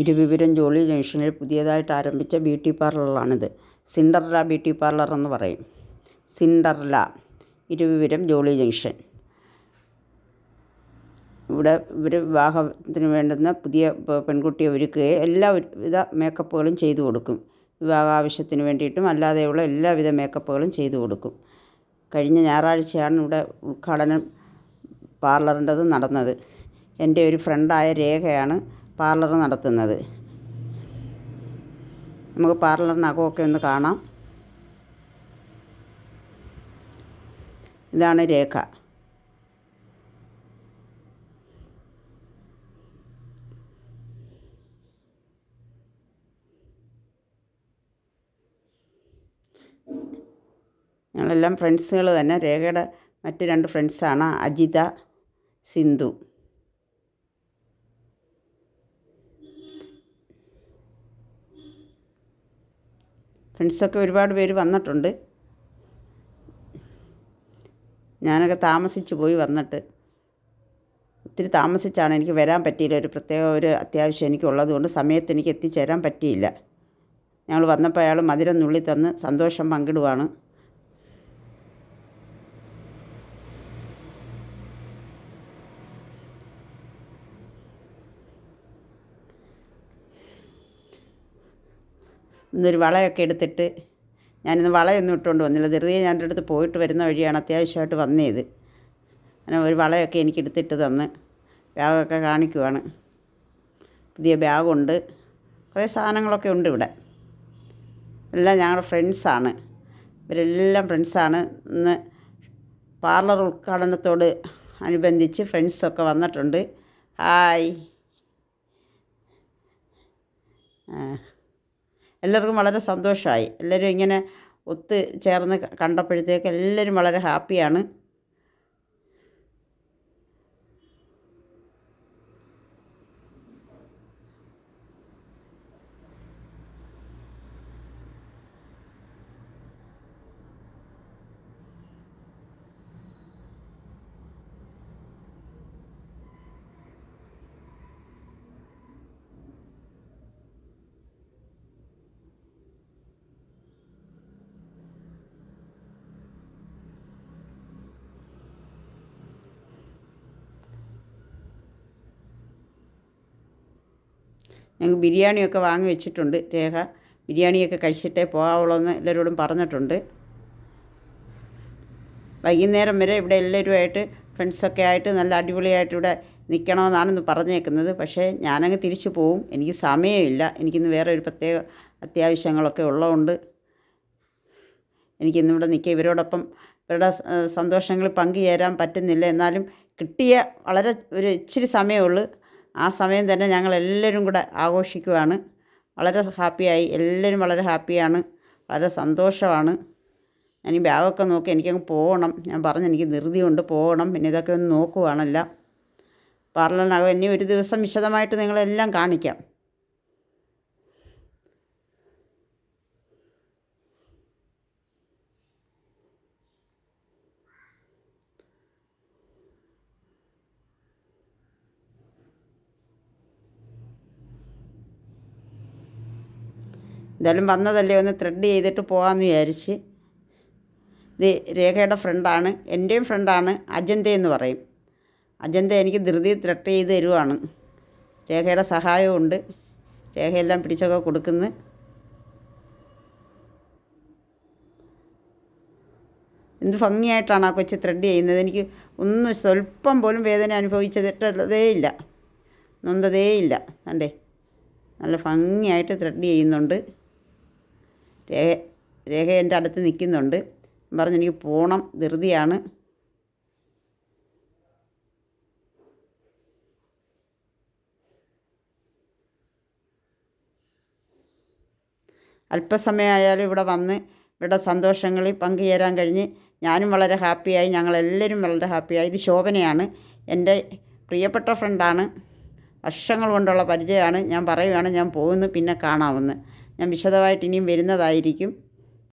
ഇരുവിപുരം ജോളി ജംഗ്ഷനിൽ പുതിയതായിട്ട് ആരംഭിച്ച ബ്യൂട്ടി പാർലറാണിത് സിൻഡർല ബ്യൂട്ടി പാർലർ എന്ന് പറയും. Cinderella Iruvipuram Jolly junction. ഇവിടെ ഇവർ വിവാഹത്തിന് വേണ്ടുന്ന പുതിയ പെൺകുട്ടിയെ ഒരുക്കുകയും എല്ലാവിധ മേക്കപ്പുകളും ചെയ്തു കൊടുക്കും. വിവാഹ ആവശ്യത്തിന് വേണ്ടിയിട്ടും അല്ലാതെയുള്ള എല്ലാവിധ മേക്കപ്പുകളും ചെയ്തു കൊടുക്കും. കഴിഞ്ഞ ഞായറാഴ്ചയാണ് ഇവിടെ ഉദ്ഘാടനം പാർലറിന്റെത് നടന്നത്. എന്റെ ഒരു ഫ്രണ്ടായ രേഖയാണ് പാർലർ നടത്തുന്നത്. നമുക്ക് പാർലറിനകമൊക്കെ ഒന്ന് കാണാം. ഇതാണ് രേഖ. ഞങ്ങളെല്ലാം ഫ്രണ്ട്സുകൾ തന്നെ. രേഖയുടെ മറ്റ് രണ്ട് ഫ്രണ്ട്സാണ് അജിത സിന്ധു. ഫ്രണ്ട്സൊക്കെ ഒരുപാട് പേര് വന്നിട്ടുണ്ട്. ഞാനൊക്കെ താമസിച്ച് പോയി വന്നിട്ട്. ഒത്തിരി താമസിച്ചാണ് എനിക്ക് വരാൻ പറ്റിയില്ല. ഒരു പ്രത്യേക ഒരു അത്യാവശ്യം എനിക്കുള്ളത് കൊണ്ട് സമയത്ത് എനിക്ക് എത്തിച്ചേരാൻ പറ്റിയില്ല. ഞങ്ങൾ വന്നപ്പോൾ അയാൾ മധുരം നുള്ളി തന്ന് സന്തോഷം പങ്കിടുവാണ്. ഇന്നൊരു വളയൊക്കെ എടുത്തിട്ട് ഞാനിന്ന് വളയൊന്നും ഇട്ടുകൊണ്ട് വന്നില്ല. ധൃതിയെ ഞാൻ എന്റെ അടുത്ത് പോയിട്ട് വരുന്ന വഴിയാണ് അത്യാവശ്യമായിട്ട് വന്നേത് അങ്ങനെ ഒരു വളയൊക്കെ എനിക്ക് എടുത്തിട്ട് തന്ന് ബാഗൊക്കെ കാണിക്കുവാണ്. പുതിയ ബാഗുണ്ട്. കുറേ സാധനങ്ങളൊക്കെ ഉണ്ട് ഇവിടെ. എല്ലാം ഞങ്ങളുടെ ഫ്രണ്ട്സാണ്. ഇവരെല്ലാം ഫ്രണ്ട്സാണ്. ഇന്ന് പാർലർ ഉദ്ഘാടനത്തോട് അനുബന്ധിച്ച് ഫ്രണ്ട്സൊക്കെ വന്നിട്ടുണ്ട്. ഹായ്. എല്ലാവർക്കും വളരെ സന്തോഷമായി. എല്ലാവരും ഇങ്ങനെ ഒത്ത് ചേർന്ന് കണ്ടപ്പോഴത്തേക്ക് എല്ലാവരും വളരെ ഹാപ്പിയാണ്. ഞങ്ങൾക്ക് ബിരിയാണിയൊക്കെ വാങ്ങി വെച്ചിട്ടുണ്ട്. രേഖ ബിരിയാണിയൊക്കെ കഴിച്ചിട്ടേ പോകാവുള്ളൂ എന്ന് എല്ലാവരോടും പറഞ്ഞിട്ടുണ്ട്. വൈകുന്നേരം വരെ ഇവിടെ എല്ലാവരുമായിട്ട് ഫ്രണ്ട്സൊക്കെ ആയിട്ട് നല്ല അടിപൊളിയായിട്ട് ഇവിടെ നിൽക്കണമെന്നാണെന്ന് പറഞ്ഞേക്കുന്നത്. പക്ഷേ ഞാനങ്ങ് തിരിച്ചു പോവും. എനിക്ക് സമയമില്ല. എനിക്കിന്ന് വേറെ ഒരു പ്രത്യേക അത്യാവശ്യങ്ങളൊക്കെ ഉള്ളതുകൊണ്ട് എനിക്കിന്നിവിടെ നിൽക്കുക ഇവരോടൊപ്പം ഇവരുടെ സന്തോഷങ്ങൾ പങ്കുചേരാൻ പറ്റുന്നില്ല. എന്നാലും കിട്ടിയ വളരെ ഒരു ഇച്ചിരി സമയമേ ഉള്ളൂ ആ സമയം തന്നെ ഞങ്ങൾ എല്ലാവരും കൂടെ ആഘോഷിക്കുവാണ്. വളരെ ഹാപ്പിയായി. എല്ലാവരും വളരെ ഹാപ്പിയാണ്. വളരെ സന്തോഷമാണ്. ഞാൻ ഈ ബാഗൊക്കെ നോക്കി എനിക്കങ്ങ് പോകണം. ഞാൻ പറഞ്ഞു എനിക്ക് ധൃതിയുണ്ട് പോകണം. പിന്നെ ഇതൊക്കെ ഒന്ന് നോക്കുവാണല്ല. പാർലറിനകം ഇനി ഒരു ദിവസം വിശദമായിട്ട് നിങ്ങളെല്ലാം കാണിക്കാം. എന്തായാലും വന്നതല്ലേ ഒന്ന് ത്രെഡ് ചെയ്തിട്ട് പോകാമെന്ന് വിചാരിച്ച്. ഇത് രേഖയുടെ ഫ്രണ്ടാണ് എന്റെയും ഫ്രണ്ടാണ് അജന്ത എന്ന് പറയും. അജന്ത എനിക്ക് ധൃതി ത്രെഡ് ചെയ്ത് തരുവാണ്. രേഖയുടെ സഹായമുണ്ട് രേഖയെല്ലാം പിടിച്ചൊക്കെ കൊടുക്കുന്നു. എന്ത് ഭംഗിയായിട്ടാണ് ആ കൊച്ചു ത്രെഡ് ചെയ്യുന്നത്. എനിക്ക് ഒന്ന് സ്വല്പം പോലും വേദന അനുഭവിച്ചതിട്ടുള്ളതേ ഇല്ല. നൊന്തതേ ഇല്ല. കണ്ടേ? നല്ല ഭംഗിയായിട്ട് ത്രെഡ് ചെയ്യുന്നുണ്ട്. രേഖ രേഖ എന്റെ അടുത്ത് നിൽക്കുന്നുണ്ട്. പറഞ്ഞു എനിക്ക് പോകണം ധൃതിയാണ്. അല്പസമയമായാലും ഇവിടെ വന്ന് ഇവിടെ സന്തോഷങ്ങളിൽ പങ്കുചേരാൻ കഴിഞ്ഞ് ഞാനും വളരെ ഹാപ്പിയായി. ഞങ്ങളെല്ലാവരും വളരെ ഹാപ്പിയായി. ഇത് ശോഭനയാണ്. എന്റെ പ്രിയപ്പെട്ട ഫ്രണ്ടാണ്. വർഷങ്ങൾ കൊണ്ടുള്ള പരിചയമാണ്. ഞാൻ പറയുകയാണ് ഞാൻ പോകുന്നു പിന്നെ കാണാമെന്ന് ഞാൻ വിശദമായിട്ട് ഇനിയും വരുന്നതായിരിക്കും.